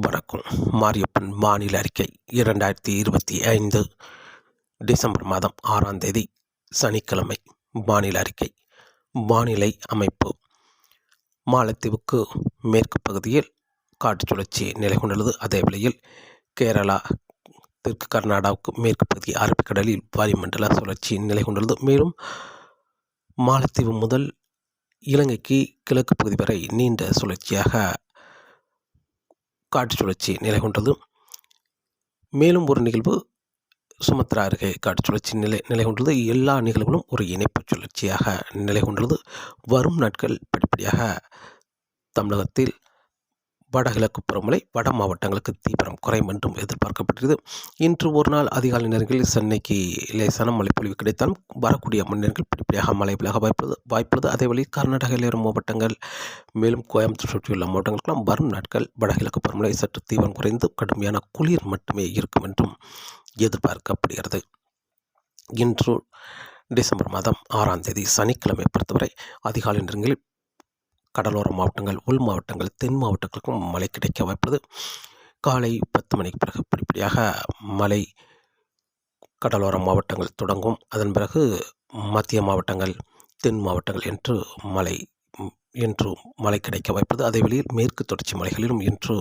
வணக்கம் மாரியப்பன் மாநில அறிக்கை இரண்டாயிரத்தி இருபத்தி ஐந்து டிசம்பர் மாதம் ஆறாம் தேதி சனிக்கிழமை. மாநில அறிக்கை. வானிலை அமைப்பு. மாலத்தீவுக்கு மேற்கு பகுதியில் காற்று சுழற்சி நிலை கொண்டுள்ளது அதே வேளையில் கேரளா தெற்கு கர்நாடகாவுக்கு மேற்கு பகுதி அரபிக்கடலில் வாயுமண்டல சுழற்சி நிலை கொண்டுள்ளது மேலும் மாலத்தீவு முதல் இலங்கைக்கு கிழக்கு பகுதி வரை நீண்ட சுழற்சியாக காற்று சுழற்சி நிலை கொண்டது மேலும் ஒரு நிகழ்வு சுமத்ரா அருகே காட்டு சுழற்சி நிலை நிலை கொண்டது. எல்லா நிகழ்வுகளும் ஒரு இணைப்பு சுழற்சியாக நிலை கொண்டுள்ளது. வரும் நாட்கள் படிப்படியாக தமிழகத்தில் வடகிழக்கு புறமலை வட மாவட்டங்களுக்கு தீவிரம் குறையும் என்றும் எதிர்பார்க்கப்படுகிறது இன்று ஒரு நாள் அதிகாலை நேரங்களில் சென்னைக்கு லேசான மழைப்பொழிவு கிடைத்தாலும் வரக்கூடிய மணிநேரங்கள் படிப்படியாக மழை விலக வாய்ப்பு வாய்ப்புள்ளது. அதே வழி கர்நாடகையில் ஏறும் மாவட்டங்கள் மேலும் கோயம்புத்தூர் சுற்றியுள்ள மாவட்டங்களுக்கெல்லாம் வரும் நாட்கள் வடகிழக்கு பருவமழை சற்று தீவிரம் குறைந்து கடுமையான குளிர் மட்டுமே இருக்கும் என்றும் எதிர்பார்க்கப்படுகிறது. இன்று டிசம்பர் மாதம் ஆறாம் தேதி சனிக்கிழமை பொறுத்தவரை அதிகாலை நேரங்களில் கடலோர மாவட்டங்கள் உள் மாவட்டங்கள் தென் மாவட்டங்களுக்கும் மழை கிடைக்க வாய்ப்புள்ளது. காலை பத்து மணிக்கு பிறகு படிப்படியாக மழை கடலோர மாவட்டங்கள் தொடங்கும். அதன் பிறகு மத்திய மாவட்டங்கள் தென் மாவட்டங்கள் என்று மழை என்று மழை கிடைக்க வாய்ப்புள்ளது. அதே வழியில் மேற்கு தொடர்ச்சி மலைகளிலும் இன்று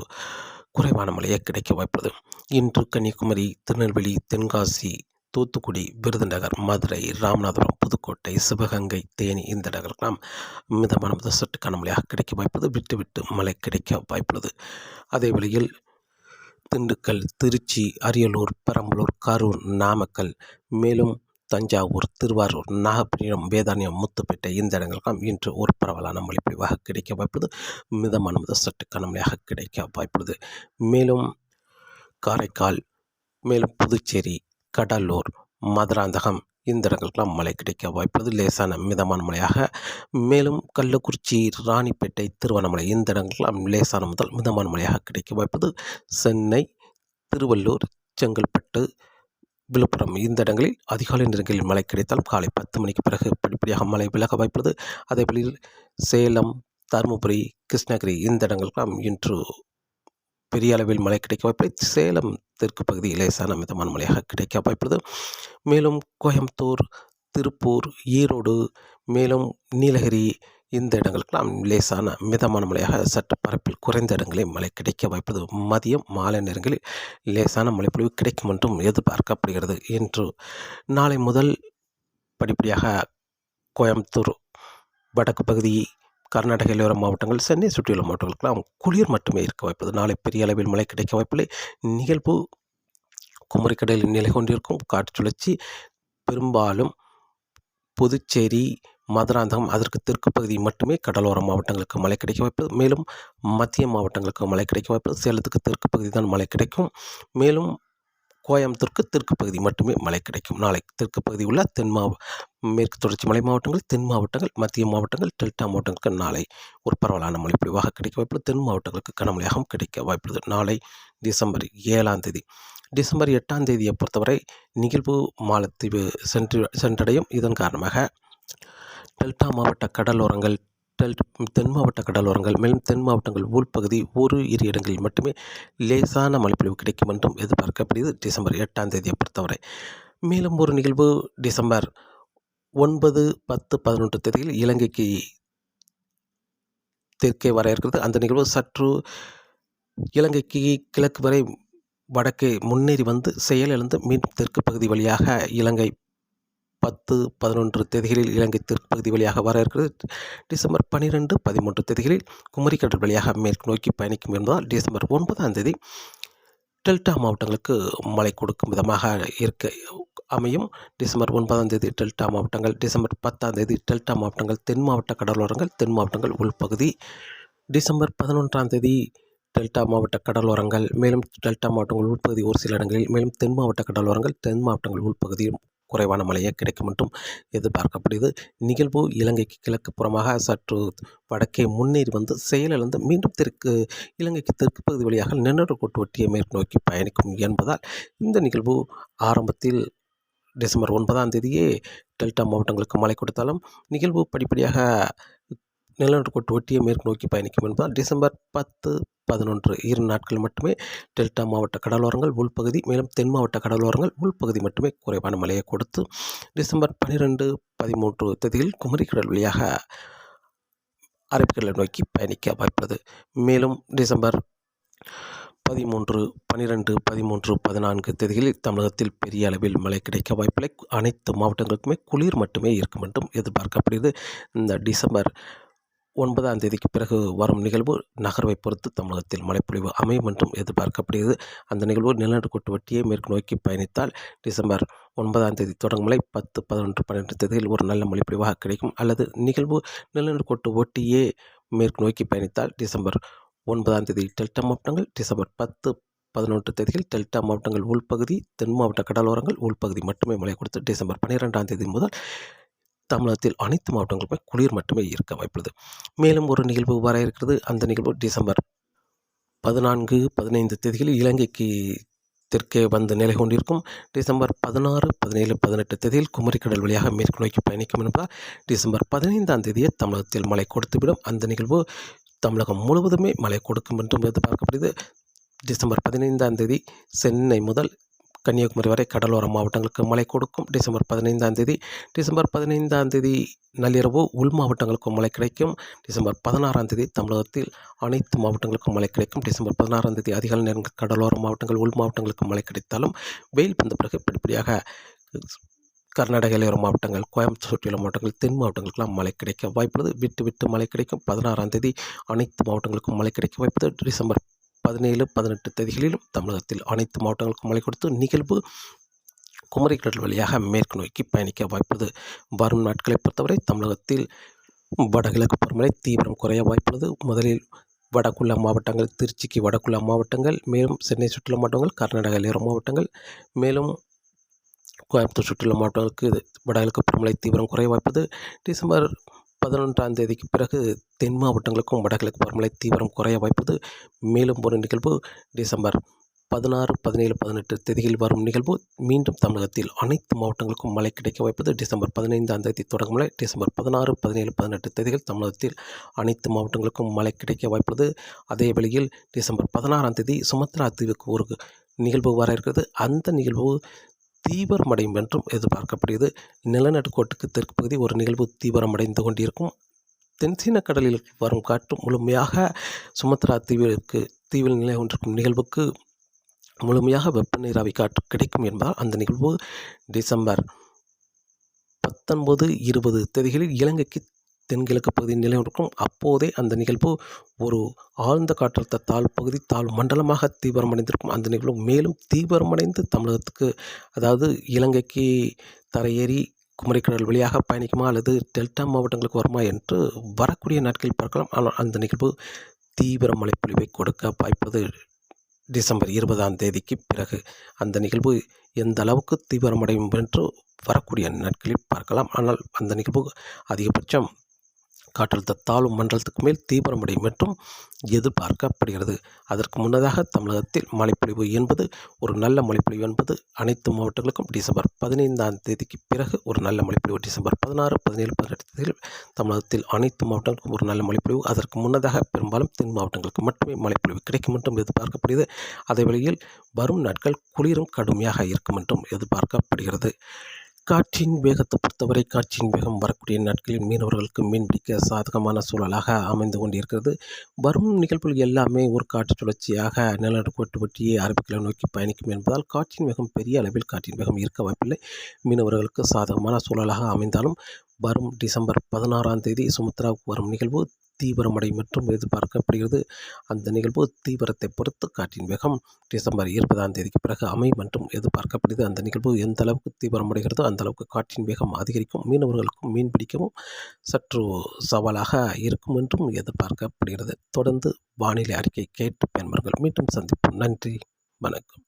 குறைவான மழையே கிடைக்க வாய்ப்புள்ளது. இன்று கன்னியாகுமரி திருநெல்வேலி தென்காசி தூத்துக்குடி விருதுநகர் மதுரை ராமநாதபுரம் புதுக்கோட்டை சிவகங்கை தேனி இந்த இடங்களுக்கெல்லாம் மிதமான முதல் கனமழையாக கிடைக்க வாய்ப்பது விட்டு விட்டு மழை கிடைக்க வாய்ப்புள்ளது. அதே வேளையில் திண்டுக்கல் திருச்சி அரியலூர் பெரம்பலூர் கரூர் நாமக்கல் மேலும் தஞ்சாவூர் திருவாரூர் நாகப்பட்டினம் வேதாரண்யம் முத்துப்பேட்டை இந்த இடங்களுக்கெல்லாம் இன்று ஒரு பரவலான மொழிப்பொழிவாக கிடைக்க வாய்ப்புள்ளது. மிதமான முதல் சற்று கனமழையாக கிடைக்க வாய்ப்புள்ளது. மேலும் காரைக்கால் மேலும் புதுச்சேரி கடலூர் மதுராந்தகம் இந்த இடங்களுக்கெல்லாம் மழை கிடைக்க வாய்ப்புள்ளது லேசான மிதமான மழையாக. மேலும் கள்ளக்குறிச்சி ராணிப்பேட்டை திருவண்ணாமலை இந்த இடங்களுக்கெல்லாம் லேசான முதல் மிதமான மழையாக கிடைக்க வாய்ப்பது சென்னை திருவள்ளூர் செங்கல்பட்டு விழுப்புரம் இந்த இடங்களில் அதிகாலை நேரங்களில் மழை கிடைத்தால் காலை பத்து மணிக்கு பிறகு படிப்படியாக மழை விலக வாய்ப்புள்ளது அதேபோல் சேலம் தருமபுரி கிருஷ்ணகிரி இந்த இடங்களுக்கெல்லாம் இன்று பெரிய அளவில் மழை கிடைக்க வாய்ப்பு சேலம் தெற்கு பகுதி லேசான மிதமான மழையாக கிடைக்க வாய்ப்புள்ளது மேலும் கோயம்புத்தூர் திருப்பூர் ஈரோடு மேலும் நீலகிரி இந்த இடங்களுக்கெல்லாம் லேசான மிதமான மழையாக சற்று பரப்பில் குறைந்த இடங்களில் மழை கிடைக்க வாய்ப்பது மதியம் மாலை நேரங்களில் லேசான மழைப்பொழிவு கிடைக்கும் என்றும் எதிர்பார்க்கப்படுகிறது. என்று நாளை முதல் படிப்படியாக கோயம்புத்தூர் வடக்கு பகுதி கர்நாடக எல்லையோர மாவட்டங்கள் சென்னை சுற்றியுள்ள மாவட்டங்களுக்கெல்லாம் குளிர் மட்டுமே இருக்க வாய்ப்புள்ளது. நாளை பெரிய அளவில் மழை கிடைக்க வாய்ப்பில்லை. நிகழ்வு குமரிக்கடலில் நிலை கொண்டிருக்கும். காற்று சுழற்சி பெரும்பாலும் புதுச்சேரி மதுராந்தகம் அதற்கு தெற்கு பகுதி மட்டுமே கடலோர மாவட்டங்களுக்கு மழை கிடைக்க வாய்ப்பு. மேலும் மத்திய மாவட்டங்களுக்கு மழை கிடைக்க வாய்ப்பு. சேலத்துக்கு தெற்கு பகுதி தான் மழை கிடைக்கும். மேலும் கோயம்புத்தூருக்கு தெற்கு பகுதி மட்டுமே மழை கிடைக்கும். நாளை தெற்கு பகுதி உள்ள தென் மாவ மேற்கு தொடர்ச்சி மலை மாவட்டங்கள் தென் மாவட்டங்கள் மத்திய மாவட்டங்கள் டெல்டா மாவட்டங்களுக்கு நாளை ஒரு பரவலான மழை பொழிவாக கிடைக்க வாய்ப்புள்ளது தென் மாவட்டங்களுக்கு கனமழையாகவும் கிடைக்க வாய்ப்புள்ளது நாளை டிசம்பர் ஏழாம் தேதி டிசம்பர் எட்டாம் தேதியை பொறுத்தவரை நிகழ்வு மாலத்தீவு சென்று சென்றடையும். இதன் காரணமாக டெல்டா மாவட்ட கடலோரங்கள் டெல் தென் மாவட்ட கடலோரங்கள் மேலும் தென் மாவட்டங்கள் உள்பகுதி ஒரு இரு இடங்களில் மட்டுமே லேசான மழைப்பொழிவு கிடைக்கும் என்றும் எதிர்பார்க்கப்படுகிறது. டிசம்பர் எட்டாம் தேதியை பொறுத்தவரை. மேலும் ஒரு நிகழ்வு டிசம்பர் ஒன்பது பத்து பதினொன்று தேதியில் இலங்கைக்கு தெற்கே வர இருக்கிறது. அந்த நிகழ்வு சற்று இலங்கைக்கு கிழக்கு வரை வடக்கே முன்னேறி வந்து செயலிழந்து மீண்டும் தெற்கு பகுதி வழியாக இலங்கை பத்து பதினொன்று தேதிகளில் இலங்கை தெற்கு வழியாக வர இருக்கிறது. டிசம்பர் பன்னிரெண்டு பதிமூன்று தேதிகளில் குமரி கடல் வழியாக மேற்கு நோக்கி பயணிக்கும் என்பதால் டிசம்பர் ஒன்பதாம் தேதி டெல்டா மாவட்டங்களுக்கு மழை கொடுக்கும் விதமாக இருக்க அமையும். டிசம்பர் ஒன்பதாம் தேதி டெல்டா மாவட்டங்கள் டிசம்பர் பத்தாம் தேதி டெல்டா மாவட்டங்கள் தென் மாவட்ட கடலோரங்கள் தென் மாவட்டங்கள் உள்பகுதி. டிசம்பர் பதினொன்றாம் தேதி டெல்டா மாவட்ட கடலோரங்கள் மேலும் டெல்டா மாவட்டங்கள் உள்பகுதி ஒரு சில இடங்களில் மேலும் தென் மாவட்ட கடலோரங்கள் தென் மாவட்டங்கள் உள்பகுதியும் குறைவான மழையே கிடைக்கும் என்றும் எதிர்பார்க்கப்படுகிறது. நிகழ்வு இலங்கைக்கு கிழக்கு புறமாக சற்று வடக்கே முன்னேறி வந்து செயலிழந்து மீண்டும் தெற்கு இலங்கைக்கு தெற்கு பகுதி வழியாக நின்னடக்கோட்டு ஒட்டிய மேற்கு நோக்கி பயணிக்கும் என்பதால் இந்த நிகழ்வு ஆரம்பத்தில் டிசம்பர் ஒன்பதாம் தேதியே டெல்டா மாவட்டங்களுக்கு மழை கொடுத்தாலும் நிகழ்வு படிப்படியாக நிலநடுக்கோட்டு ஒட்டிய மேற்கு நோக்கி பயணிக்கும் என்பதால் டிசம்பர் பத்து பதினொன்று இரு நாட்கள் மட்டுமே டெல்டா மாவட்ட கடலோரங்கள் உள்பகுதி மேலும் தென் மாவட்ட கடலோரங்கள் உள்பகுதி மட்டுமே குறைவான மழையை கொடுத்து டிசம்பர் பன்னிரெண்டு பதிமூன்று தேதியில் குமரிக்கடல் வழியாக அரபிக்கடலை நோக்கி பயணிக்க வாய்ப்புள்ளது. மேலும் டிசம்பர் பதிமூன்று பன்னிரெண்டு பதிமூன்று பதினான்கு தேதிகளில் தமிழகத்தில் பெரிய அளவில் மழை கிடைக்க வாய்ப்பில்லை. அனைத்து மாவட்டங்களுக்குமே குளிர் மட்டுமே இருக்கும் என்றும் எதிர்பார்க்கப்படுகிறது. இந்த டிசம்பர் ஒன்பதாம் தேதிக்கு பிறகு வரும் நிகழ்வு நகர்வை பொறுத்து தமிழகத்தில் மழைப்பொழிவு அமையும் என்றும் எதிர்பார்க்கப்படுகிறது. அந்த நிகழ்வு நிலநடுக்கோட்டு வட்டியை மேற்கு நோக்கி பயணித்தால் டிசம்பர் ஒன்பதாம் தேதி தொடங்கும் மழை பத்து பதினொன்று பன்னெண்டு தேதியில் ஒரு நல்ல மழைப்பொழிவாக கிடைக்கும். அல்லது நிகழ்வு நிலநடுக்கோட்டு ஒட்டியே மேற்கு நோக்கி பயணித்தால் டிசம்பர் ஒன்பதாம் தேதி டெல்டா மாவட்டங்கள் டிசம்பர் பத்து பதினொன்று தேதியில் டெல்டா மாவட்டங்கள் உள்பகுதி தென் மாவட்ட கடலோரங்கள் உள்பகுதி மட்டுமே மழை கொடுத்து டிசம்பர் பன்னிரெண்டாம் தேதி முதல் தமிழகத்தில் அனைத்து மாவட்டங்களுமே குளிர் மட்டுமே இருக்க வாய்ப்புள்ளது. மேலும் ஒரு நிகழ்வு வர இருக்கிறது. அந்த நிகழ்வு டிசம்பர் பதினான்கு பதினைந்து தேதிகளில் இலங்கைக்கு தெற்கே வந்து நிலை கொண்டிருக்கும். டிசம்பர் பதினாறு பதினேழு பதினெட்டு தேதியில் குமரிக்கடல் வழியாக மேற்கு நோக்கி பயணிக்கும் என்பதால் டிசம்பர் பதினைந்தாம் தேதியே தமிழகத்தில் மழை கொடுத்துவிடும். அந்த நிகழ்வு தமிழகம் முழுவதுமே மழை கொடுக்கும் என்றும் எதிர்பார்க்கப்படுகிறது. டிசம்பர் பதினைந்தாம் தேதி சென்னை முதல் கன்னியாகுமரி வரை கடலோர மாவட்டங்களுக்கு மழை கொடுக்கும். டிசம்பர் பதினைந்தாம் தேதி டிசம்பர் பதினைந்தாம் தேதி நள்ளிரவு உள் மாவட்டங்களுக்கும் மழை கிடைக்கும். டிசம்பர் பதினாறாம் தேதி தமிழகத்தில் அனைத்து மாவட்டங்களுக்கும் மழை கிடைக்கும். டிசம்பர் பதினாறாம் தேதி அதிகாலை நேரங்கள் கடலோர மாவட்டங்கள் உள் மாவட்டங்களுக்கு மழை கிடைத்தாலும் வெயில் வந்த பிறகு படிப்படியாக கர்நாடக இளையோர மாவட்டங்கள் கோயம்புத்தூர் சுற்றியுள்ள மாவட்டங்கள் தென் மாவட்டங்களுக்கெல்லாம் மழை கிடைக்க வாய்ப்புள்ளது. விட்டு விட்டு மழை கிடைக்கும். பதினாறாம் தேதி அனைத்து மாவட்டங்களுக்கும் மழை கிடைக்க வாய்ப்புள்ளது. டிசம்பர் பதினேழு பதினெட்டு தேதிகளிலும் தமிழகத்தில் அனைத்து மாவட்டங்களுக்கும் மழை கொடுத்து நிகழ்வு குமரிக்கடல் வழியாக மேற்கு நோக்கி பயணிக்க வாய்ப்பது. வரும் நாட்களை பொறுத்தவரை தமிழகத்தில் வடகிழக்கு பருவமழை தீவிரம் குறைய வாய்ப்புள்ளது. முதலில் வடக்குள்ள மாவட்டங்கள் திருச்சிக்கு வடக்குள்ள மாவட்டங்கள் மேலும் சென்னை சுற்றுலா மாவட்டங்கள் கர்நாடக இளையோர மாவட்டங்கள் மேலும் கோயம்புத்தூர் சுற்றுலா மாவட்டங்களுக்கு வடகிழக்கு பருவமழை தீவிரம் குறைய வாய்ப்பது. டிசம்பர் பதினொன்றாம் தேதிக்கு பிறகு தென் மாவட்டங்களுக்கும் வடகிழக்கு பருவமழை தீவிரம் குறைய வாய்ப்பது மேலும் ஒரு நிகழ்வு. டிசம்பர் பதினாறு பதினேழு பதினெட்டு தேதியில் வரும் நிகழ்வு. மீண்டும் தமிழகத்தில் அனைத்து மாவட்டங்களுக்கும் மழை கிடைக்க வாய்ப்பது. டிசம்பர் பதினைந்தாம் தேதி தொடங்கும் மழை. டிசம்பர் பதினாறு பதினேழு பதினெட்டு தேதிகள் தமிழகத்தில் அனைத்து மாவட்டங்களுக்கும் மழை கிடைக்க வாய்ப்பது. அதே வழியில் டிசம்பர் பதினாறாம் தேதி சுமத்ரா தீவுக்கு ஒரு நிகழ்வு வர இருக்கிறது. அந்த நிகழ்வு தீவிரமடையும் என்றும் எதிர்பார்க்கப்படுகிறது. நிலநடுக்கோட்டுக்கு தெற்கு பகுதி ஒரு நிகழ்வு தீவிரமடைந்து கொண்டிருக்கும். தென்சீன கடலில் வரும் காற்று முழுமையாக சுமத்ரா தீவிற்கு தீவில் நிலை கொண்டிருக்கும் நிகழ்வுக்கு முழுமையாக வெப்ப நீராவி காற்று கிடைக்கும் என்பதால் அந்த நிகழ்வு டிசம்பர் பத்தொன்பது இருபது தேதிகளில் இலங்கைக்கு தென்கிழக்கு பகுதியில் இருக்கும். அப்போதே அந்த நிகழ்வு ஒரு ஆழ்ந்த காற்றழுத்த தாழ் பகுதி தாழ் மண்டலமாக தீவிரமடைந்திருக்கும். அந்த நிகழ்வு மேலும் தீவிரமடைந்து தமிழகத்துக்கு அதாவது இலங்கைக்கு தரையேறி குமரிக்கடல் வழியாக பயணிக்குமா அல்லது டெல்டா மாவட்டங்களுக்கு வருமா என்று வரக்கூடிய நாட்களில் பார்க்கலாம். ஆனால் அந்த நிகழ்வு தீவிர மழைப்பொழிவை கொடுக்க வாய்ப்பது டிசம்பர் இருபதாம் தேதிக்கு பிறகு. அந்த நிகழ்வு எந்த அளவுக்கு தீவிரமடையும் என்று வரக்கூடிய நாட்களில் பார்க்கலாம். ஆனால் அந்த நிகழ்வு அதிகபட்சம் காற்றழுத்த தாழ்வு மண்டலத்துக்கு மேல் தீவிரமடையும் என்றும் எதிர்பார்க்கப்படுகிறது. அதற்கு முன்னதாக தமிழகத்தில் மழைப்பொழிவு என்பது ஒரு நல்ல மழைப்பொழிவு என்பது அனைத்து மாவட்டங்களுக்கும் டிசம்பர் பதினைந்தாம் தேதிக்கு பிறகு ஒரு நல்ல மழைப்பொழிவு. டிசம்பர் பதினாறு பதினேழு பதினெட்டு தேதியில் தமிழகத்தில் அனைத்து மாவட்டங்களுக்கும் ஒரு நல்ல மழைப்பொழிவு. அதற்கு முன்னதாக பெரும்பாலும் தென் மாவட்டங்களுக்கு மட்டுமே மழைப்பொழிவு கிடைக்கும் என்றும் எதிர்பார்க்கப்படுகிறது. அதே வேளையில் வரும் நாட்கள் குளிரும் கடுமையாக இருக்கும் என்றும் எதிர்பார்க்கப்படுகிறது. காற்றின் வேகத்தை பொறுத்தவரை காற்றின் வேகம் வரக்கூடிய நாட்களில் மீனவர்களுக்கு மீன்பிடிக்க சாதகமான சூழலாக அமைந்து கொண்டிருக்கிறது. வரும் நிகழ்வுகள் எல்லாமே ஒரு காற்று சுழற்சியாக நிலநடுக்கோட்டு பற்றியே அரபிக்கலை நோக்கி பயணிக்கும் என்பதால் காற்றின் வேகம் பெரிய அளவில் காற்றின் வேகம் இருக்க வாய்ப்பில்லை. மீனவர்களுக்கு சாதகமான சூழலாக அமைந்தாலும் வரும் டிசம்பர் பதினாறாம் தேதி சுமத்ராவுக்கு வரும் நிகழ்வு தீவிரமடையும் என்றும் எதிர்பார்க்கப்படுகிறது. அந்த நிகழ்வு தீவிரத்தை பொறுத்து காற்றின் வேகம் டிசம்பர் இருபதாம் தேதிக்கு பிறகு அமையும் என்றும் எதிர்பார்க்கப்படுகிறது. அந்த நிகழ்வு எந்த அளவுக்கு தீவிரமடைகிறதோ அந்த அளவுக்கு காற்றின் வேகம் அதிகரிக்கும். மீனவர்களுக்கும் மீன் பிடிக்கவும் சற்று சவாலாக இருக்கும் என்றும் எதிர்பார்க்கப்படுகிறது. தொடர்ந்து வானிலை அறிக்கை கேட்டு பயன்பர்கள் மீண்டும் சந்திப்போம். நன்றி. வணக்கம்.